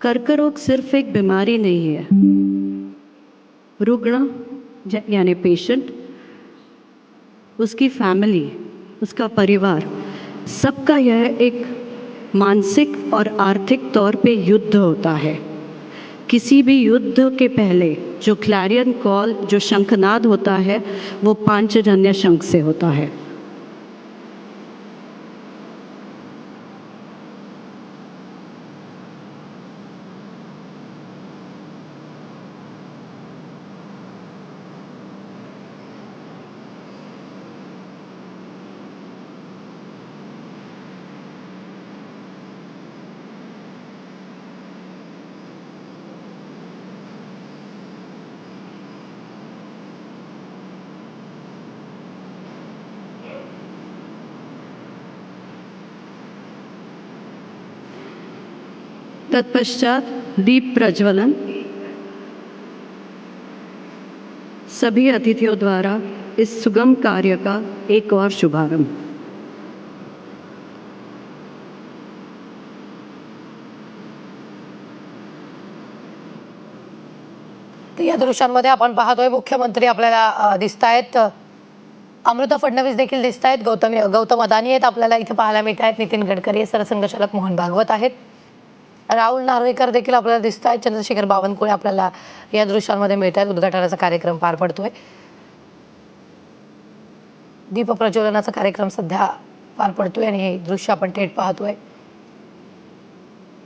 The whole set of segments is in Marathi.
कर्करोग सिर्फ़ एक बीमारी नहीं है। रुग्ण यानी पेशेंट उसकी फैमिली उसका परिवार, सबका यह एक मानसिक और आर्थिक तौर पे युद्ध होता है। किसी भी युद्ध के पहले जो क्लैरियन कॉल जो शंखनाद होता है, वो पांचजन्य शंख से होता है। तत्पश्चात दीप प्रज्वलन। सभी अतिथियों द्वारा इस सुगम कार्य का एक और शुभारंभ। या दृश्यांमध्ये आपण पाहतोय मुख्यमंत्री आपल्याला दिसत आहेत अमृता फडणवीस देखील दिसत आहेत गौतम गौतम अदानी आहेत आपल्याला इथे पाहायला मिळत आहेत नितीन गडकरी सरसंघचालक मोहन भागवत आहेत. राहुल नार्वेकर देखील आपल्याला दिसत आहेत चंद्रशेखर बावनकुळे आपल्याला या दृश्यांमध्ये मिळत आहेत उद्घाटनाचा कार्यक्रम पार पडतोय. दीप प्रज्वलनाचा कार्यक्रम सध्या पार पडतोय आणि हे दृश्य आपण थेट पाहतोय.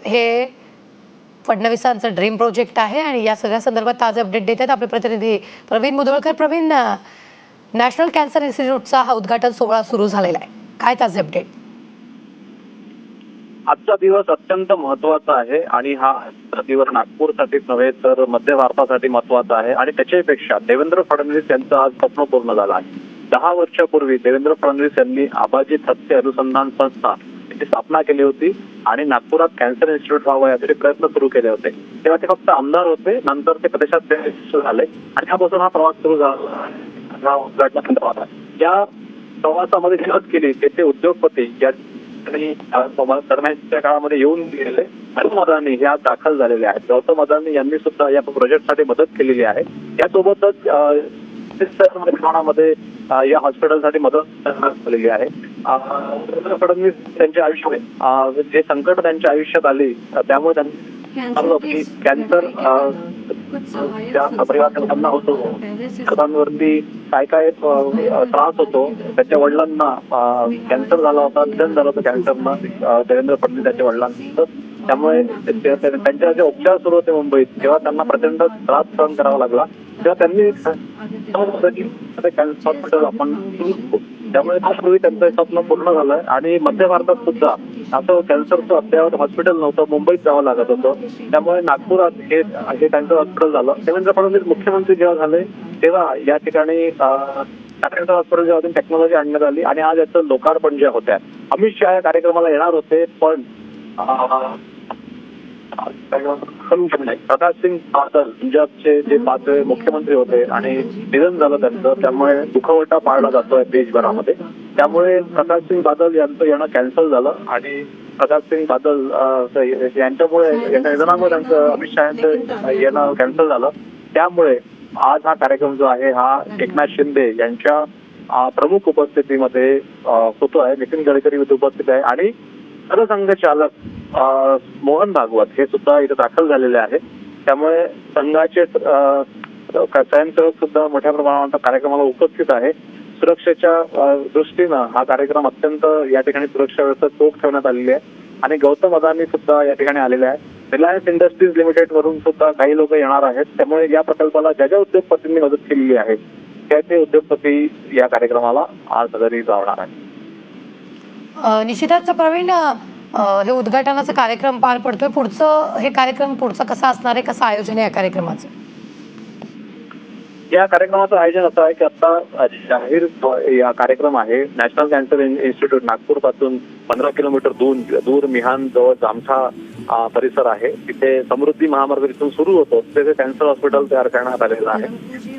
हे फडणवीसांचं ड्रीम प्रोजेक्ट आहे आणि या सगळ्या संदर्भात ताजे अपडेट देत आहेत आपले प्रतिनिधी प्रवीण मुदोळकर. प्रवीण नॅशनल कॅन्सर इन्स्टिट्यूटचा हा उद्घाटन सोहळा सुरू झालेला आहे. काय ताजे अपडेट? आजचा दिवस अत्यंत महत्त्वाचा आहे आणि हा दिवस नागपूरसाठीच नव्हे तर मध्य भारतासाठी महत्त्वाचा आहे. आणि त्याच्यापेक्षा देवेंद्र फडणवीस यांचं आज स्वप्न पूर्ण झालं आहे. दहा वर्षापूर्वी देवेंद्र फडणवीस यांनी आबाजी थत्ते अनुसंधान संस्था याची स्थापना केली होती आणि नागपुरात कॅन्सर इन्स्टिट्यूट व्हावं यासाठी प्रयत्न सुरू केले होते. तेव्हा ते फक्त आमदार होते नंतर ते प्रदेशात झाले आणि त्यापासून हा प्रवास सुरू झाला. हा या प्रवासामध्ये जी केली तेथे उद्योगपती या आणि दरम्यानच्या काळामध्ये येऊन गेले. गौतम अदानी हे आज दाखल झालेले आहेत. गौतम अदानी यांनी सुद्धा या प्रोजेक्टसाठी मदत केलेली आहे. यासोबतच प्रमाणामध्ये या हॉस्पिटलसाठी मदत झालेली आहे. फडणवीस त्यांच्या आयुष्यामध्ये जे संकट त्यांच्या आयुष्यात आली त्यामुळे त्यांनी की कॅन्सर त्या होतो वरती काय काय त्रास होतो त्याच्या वडिलांना कॅन्सर झाला होता निधन झालं होतं कॅन्सरनं देवेंद्र फडणवीस त्यांच्या वडिलांचं त्यामुळे ते- ते- त्यांचे जे उपचार सुरू होते मुंबईत तेव्हा त्यांना प्रचंड त्रास सहन करावा लागला तेव्हा त्यांनी कॅन्सर हॉस्पिटल आपण सुरू. त्यामुळे त्यापूर्वी त्यांचं स्वप्न पूर्ण झालंय आणि मध्य भारतात सुद्धा असं कॅन्सरचं अद्ययावत हॉस्पिटल नव्हतं मुंबईत जावं लागत होतं. त्यामुळे नागपुरात हे हे कॅन्सर हॉस्पिटल झालं. देवेंद्र फडणवीस मुख्यमंत्री जेव्हा झाले तेव्हा या ठिकाणी अं, हॉस्पिटल जेव्हा टेक्नॉलॉजी आणण्यात आली आणि आज याचं लोकार्पण जे होत्या. अमित शहा या कार्यक्रमाला येणार होते पण प्रकाश सिंग बादल पंजाबचे जे पाचवे मुख्यमंत्री होते आणि निधन झालं त्यांचं त्यामुळे दुखवटा पाळला जातोय देशभरामध्ये. त्यामुळे प्रकाश सिंग बादल यांचं येणं कॅन्सल झालं आणि प्रकाश सिंग बादल यांच्यामुळे यांच्या निधनामुळे त्यांचं अमित शहा यांचं येणं कॅन्सल झालं. त्यामुळे आज हा कार्यक्रम जो आहे हा एकनाथ शिंदे यांच्या प्रमुख उपस्थितीमध्ये अं, होतोय नितीन गडकरी इथे उपस्थित आहे. आणि सरसंघचालक मोहन भागवत हे सुद्धा इथे दाखल झालेले आहे त्यामुळे संघाचे स्वयंसेवक सुद्धा मोठ्या प्रमाणात कार्यक्रमाला उपस्थित आहे. सुरक्षेच्या दृष्टीनं हा कार्यक्रम अत्यंत या ठिकाणी सुरक्षा व्यवस्था चोख ठेवण्यात आलेली आहे. आणि गौतम अदानी सुद्धा या ठिकाणी आलेले आहे रिलायन्स इंडस्ट्रीज लिमिटेड वरून सुद्धा काही लोक येणार आहेत. त्यामुळे या प्रकल्पाला ज्या ज्या उद्योगपतींनी मदत केलेली आहे त्या ते उद्योगपती या कार्यक्रमाला आज हजेरी लावणार आहेत. अं, निश्चितच प्रवीण हे उद्घाटनाचा कार्यक्रम पार पडतोय. पुढचं हे कार्यक्रम पुढचं कसं असणार आहे? कसं आयोजन आहे या कार्यक्रमाचं? या कार्यक्रमाचं आयोजन असं आहे की आता जाहीर या कार्यक्रम आहे. नॅशनल कॅन्सर इन्स्टिट्यूट नागपूरपासून पंधरा किलोमीटर दूर दूर मिहान जवळ जामठा परिसर आहे. तिथे समृद्धी महामार्ग जिथून सुरू होतो. तिथे कॅन्सर हॉस्पिटल तयार करण्यात आलेलं आहे.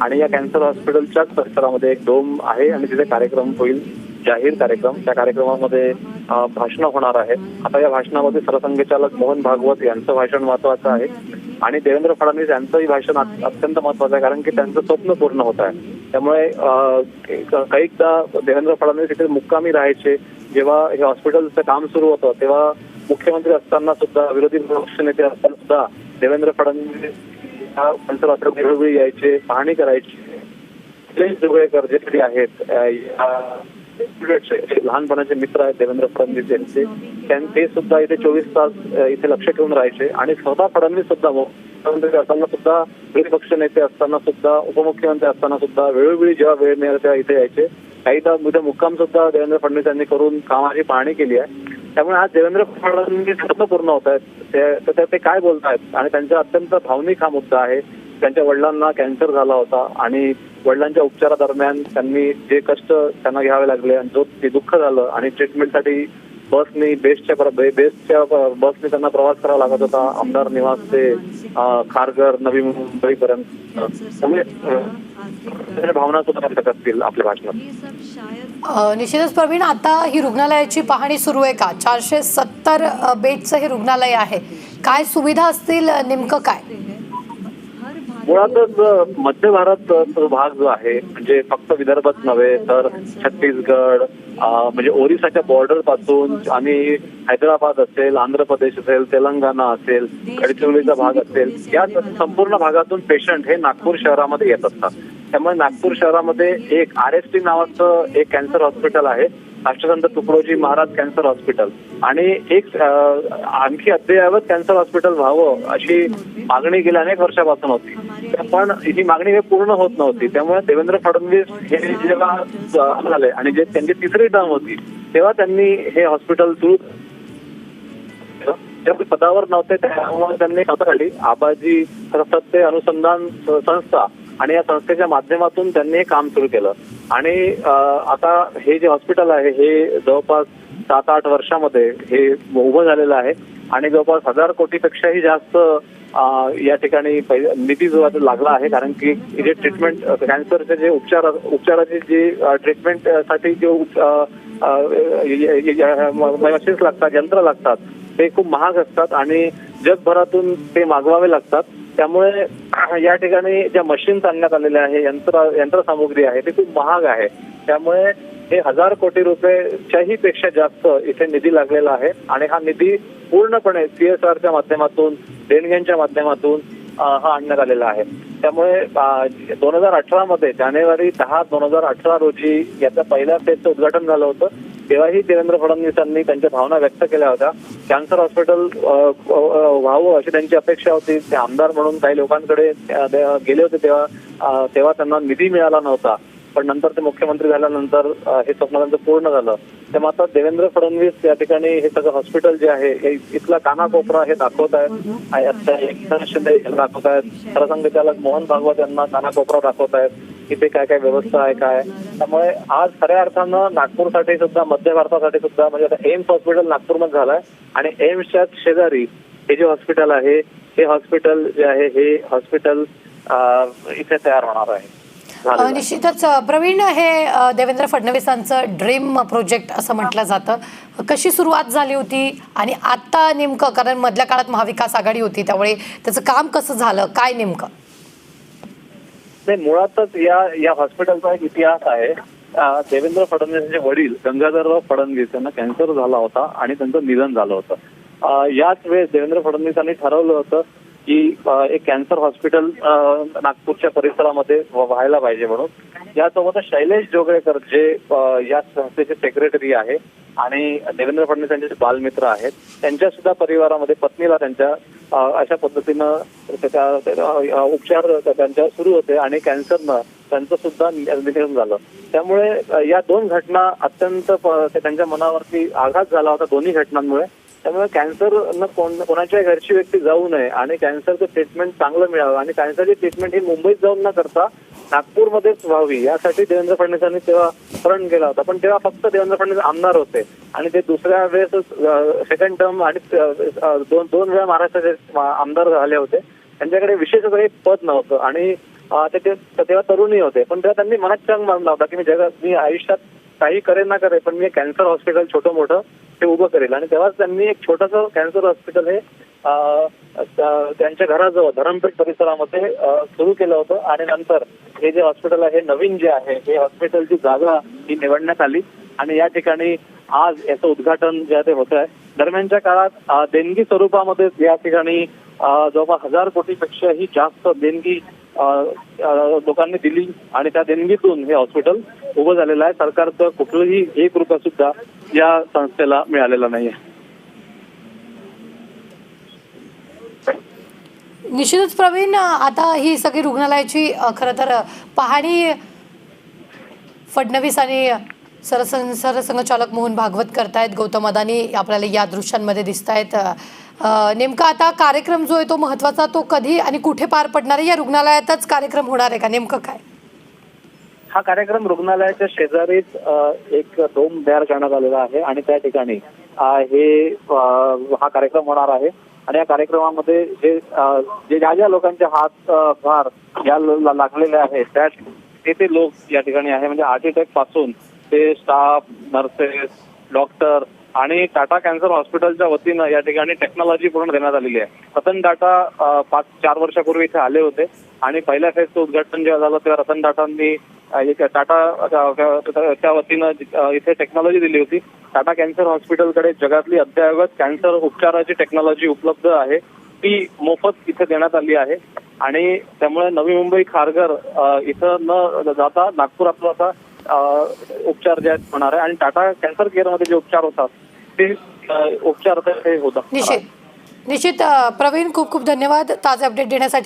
आणि या कॅन्सर हॉस्पिटलच्याच परिसरामध्ये एक डोम आहे आणि तिथे कार्यक्रम होईल. जाहीर कार्यक्रम. त्या कार्यक्रमामध्ये भाषण भाषणं होणार आहे. आता या भाषणामध्ये सरसंघचालक मोहन भागवत यांचं भाषण महत्वाचं आहे. आणि देवेंद्र फडणवीस यांचंही भाषण अत्यंत महत्वाचं आहे कारण की त्यांचं स्वप्न पूर्ण होत आहे. त्यामुळे अ, देवेंद्र फडणवीस इथे मुक्कामी राहायचे. जेव्हा हे हॉस्पिटलचं काम सुरू होतं तेव्हा मुख्यमंत्री असताना सुद्धा विरोधी पक्ष नेते असताना सुद्धा देवेंद्र फडणवीस ह्या वेळोवेळी यायचे पाहणी करायची. निलेश जोगळेकर जे आहेत लहानपणाचे मित्र आहेत देवेंद्र फडणवीस यांचे. ते सुद्धा इथे चोवीस तास इथे लक्ष ठेवून राहायचे. आणि स्वतः फडणवीस सुद्धा मुख्यमंत्री असताना सुद्धा विरोधी नेते असताना सुद्धा उपमुख्यमंत्री असताना सुद्धा वेळोवेळी जेव्हा वेळ मिळाला तेव्हा इथे यायचे. काहीदा उद्या मुक्काम सुद्धा देवेंद्र फडणवीस यांनी करून कामाची पाहणी केली आहे. त्यामुळे आज देवेंद्र फडणवीस पूर्ण होत आहेत. ते- तर बोलत ते काय बोलतायत? आणि त्यांचा अत्यंत भावनिक हा मुद्दा आहे. त्यांच्या वडिलांना कॅन्सर झाला होता आणि वडिलांच्या उपचारादरम्यान त्यांनी जे कष्ट त्यांना घ्यावे लागले आणि जो ते दुःख झालं आणि ट्रीटमेंटसाठी बसनी बेस्टच्या बेस्टच्या बसने त्यांना प्रवास करावा लागत होता आमदार निवास ते खारघर नवी मुंबईपर्यंत. त्यामुळे भावना सुद्धा व्यक्त करतील आपल्या भाषणात. निश्चितच प्रवीण आता ही रुग्णालयाची पाहणी सुरू आहे का? चारशे सत्तर बेडचं हे रुग्णालय आहे. काय सुविधा असतील नेमकं काय? मुळातच मध्य भारत भाग जो आहे म्हणजे फक्त विदर्भच नव्हे तर छत्तीसगड म्हणजे ओरिसाच्या बॉर्डरपासून आणि हैदराबाद असेल आंध्र प्रदेश असेल तेलंगणा असेल गडचिरोलीचा भाग असेल या संपूर्ण भागातून पेशंट हे नागपूर शहरामध्ये येत असतात. त्यामुळे नागपूर शहरामध्ये एक आर एस टी नावाचं एक कॅन्सर हॉस्पिटल आहे. राष्ट्रसंत तुकडोजी महाराज कॅन्सर हॉस्पिटल. आणि एक आणखी अद्ययावत कॅन्सर हॉस्पिटल व्हावं अशी मागणी गेल्या अनेक वर्षापासून होती. पण ही मागणी हे पूर्ण होत नव्हती. त्यामुळे देवेंद्र फडणवीस हे जेव्हा झाले आणि जे त्यांची तिसरी टर्म होती तेव्हा त्यांनी हे हॉस्पिटल सुरू पदावर नव्हते त्यामुळे त्यांनी स्वतःसाठी आबाजी सत्य अनुसंधान संस्था आणि या संस्थेच्या माध्यमातून त्यांनी हे काम सुरू केलं. आणि आता हे जे हॉस्पिटल आहे हे जवळपास सात आठ वर्षामध्ये हे उभं झालेलं आहे. आणि जवळपास हजार कोटीपेक्षाही जास्त या ठिकाणी पहि- निधी जो लागला आहे. कारण की जे ट्रीटमेंट कॅन्सरचे जे उपचार उपचाराचे जी ट्रीटमेंटसाठी जे मशीन्स लागतात यंत्र लागतात ते खूप महाग असतात. आणि जगभरातून ते मागवावे लागतात. त्यामुळे या ठिकाणी ज्या मशीन्स आणण्यात आलेल्या आहे यंत्र यंत्रसामुग्री आहे ते खूप महाग आहे. त्यामुळे हे हजार कोटी रुपयेच्याही पेक्षा जास्त इथे निधी लागलेला आहे आणि हा निधी पूर्णपणे सीएसआरच्या माध्यमातून देणग्यांच्या माध्यमातून हा आणण्यात आलेला आहे. त्यामुळे दोन हजार अठरा मध्ये जानेवारी दहा दोन हजार अठरा रोजी याच्या पहिल्या फेजचं उद्घाटन झालं होतं. तेव्हाही देवेंद्र फडणवीसांनी त्यांच्या भावना व्यक्त केल्या होत्या. कॅन्सर हॉस्पिटल व्हावं अशी त्यांची अपेक्षा होती. ते आमदार म्हणून काही लोकांकडे गेले होते तेव्हा तेव्हा त्यांना निधी मिळाला नव्हता. पण नंतर ते मुख्यमंत्री झाल्यानंतर हे स्वप्न त्यांचं पूर्ण झालं. तेव्हा आता देवेंद्र फडणवीस या ठिकाणी हे सगळं हॉस्पिटल जे आहे हे इथला कानाकोपरा हे दाखवत आहेत. एकनाथ शिंदे दाखवत आहेत. सरसंघचालक मोहन भागवत यांना कानाकोपरा दाखवत आहेत. इथे काय काय व्यवस्था आहे काय त्यामुळे आज खऱ्या अर्थानं नागपूरसाठी सुद्धा मध्य भारतासाठी सुद्धा म्हणजे आता एम्स हॉस्पिटल नागपूरमध्ये झालंय आणि एम्सच्या शेजारी हे जे हॉस्पिटल आहे हे हॉस्पिटल जे आहे हे हॉस्पिटल इथे तयार होणार आहे. निश्चितच प्रवीण हे देवेंद्र फडणवीसांचं ड्रीम प्रोजेक्ट असं म्हटलं जातं. कशी सुरुवात झाली होती आणि आता नेमकं कारण मधल्या काळात महाविकास आघाडी होती त्यामुळे त्याचं काम कसं झालं? काय नेमकं? नाही मुळातच या या हॉस्पिटलचा एक इतिहास आहे. देवेंद्र फडणवीसांचे वडील गंगाधरराव फडणवीस यांना कॅन्सर झाला होता आणि त्यांचं निधन झालं होतं. याच वेळेस देवेंद्र फडणवीसांनी ठरवलं होतं की एक कॅन्सर हॉस्पिटल नागपूरच्या परिसरामध्ये व्हायला पाहिजे म्हणून. यासोबतच शैलेश जोगळेकर जे या संस्थेचे सेक्रेटरी आहे आणि देवेंद्र फडणवीस यांचे जे बालमित्र आहेत त्यांच्या सुद्धा परिवारामध्ये पत्नीला त्यांच्या अशा पद्धतीनं त्याच्या त्या- उपचार त्यांच्या सुरू होते आणि कॅन्सरनं त्यांचं सुद्धा निधन झालं. त्यामुळे या दोन घटना अत्यंत ते त्यांच्या मनावरती आघात झाला होता दोन्ही घटनांमुळे. त्यामुळे कॅन्सर न कोणाच्या घरची व्यक्ती जाऊ नये आणि कॅन्सरचं ट्रीटमेंट चांगलं मिळावं. आणि कॅन्सरची ट्रीटमेंट ही मुंबईत जाऊन न करता नागपूरमध्येच व्हावी. यासाठी देवेंद्र फडणवीसांनी तेव्हा प्रण केला होता. पण तेव्हा फक्त देवेंद्र फडणवीस आमदार होते. आणि ते दुसऱ्या वेळेस सेकंड टर्म आणि दोन दोन वेळा महाराष्ट्राचे आमदार झाले होते. त्यांच्याकडे विशेष काही पद नव्हतं. आणि ते तेव्हा तरुणही होते. पण तेव्हा त्यांनी मनात चांग मानला होता की मी जगात मी आयुष्यात काही करे ना करे पण मी कॅन्सर हॉस्पिटल छोटं मोठं ते उभं करेल. आणि तेव्हाच त्यांनी एक छोटंसं कॅन्सर हॉस्पिटल हे त्यांच्या घराजवळ धरमपेठ परिसरामध्ये सुरू केलं होतं. आणि नंतर हे जे हॉस्पिटल आहे नवीन जे आहे हे हॉस्पिटलची जागा ही निवडण्यात आली. आणि या ठिकाणी आज याचं उद्घाटन जे आहे ते होत आहे दरम्यानच्या काळात देणगी स्वरूपामध्ये या ठिकाणी जवळपास हजार कोटीपेक्षाही जास्त देणगी लोकांनी दिली आणि त्या देणगीतून हे हॉस्पिटल उभं झालेलं आहे. सरकारचं कुठलंही एक रुपया सुद्धा या संस्थेला मिळालेला नाहीये. निश्चितच प्रवीण आता ही सगळी रुग्णालयाची खरं तर पाहणी फडणवीस आणि सरसं सरसंघचालक मोहन भागवत करतायत. गौतम अदानी आपल्याला या दृश्यांमध्ये दिसत आहेत नेमका आता कार्यक्रम जो आहे तो महत्त्वाचा तो कधी आणि कुठे पार पडणार आहे? या रुग्णालयातच कार्यक्रम होणार आहे का? नेमकं काय? हा कार्यक्रम रुग्णालयाच्या शेजारीच एक डोम तयार करण्यात आलेला आहे आणि त्या ठिकाणी हे हा कार्यक्रम होणार आहे. आणि या कार्यक्रमामध्ये जे जे ज्या ज्या लोकांचे हात भार या लागलेले आहेत त्या ते ते लोक या ठिकाणी आहे. म्हणजे आर्किटेक्टपासून ते स्टाफ नर्सेस डॉक्टर आणि टाटा कॅन्सर हॉस्पिटलच्या वतीनं या ठिकाणी टेक्नॉलॉजी पूर्ण देण्यात आलेली आहे. रतन टाटा पाच चार वर्षापूर्वी इथे आले होते. आणि पहिल्या फेजचं उद्घाटन जेव्हा झालं तेव्हा रतन टाटांनी टाटा त्या वतीनं इथे टेक्नॉलॉजी दिली होती. टाटा कॅन्सर हॉस्पिटलकडे जगातली अद्ययावत कॅन्सर उपचाराची टेक्नॉलॉजी उपलब्ध आहे ती मोफत इथे देण्यात आली आहे. आणि त्यामुळे नवी मुंबई खारघर इथं न जाता नागपुरातलं आता उपचार जे आहेत होणार आहे. आणि टाटा कॅन्सर केअरमध्ये जे उपचार होतात ते उपचार होतात निश्चित. निश्चित प्रवीण खूप खूप धन्यवाद ताजे अपडेट देण्यासाठी.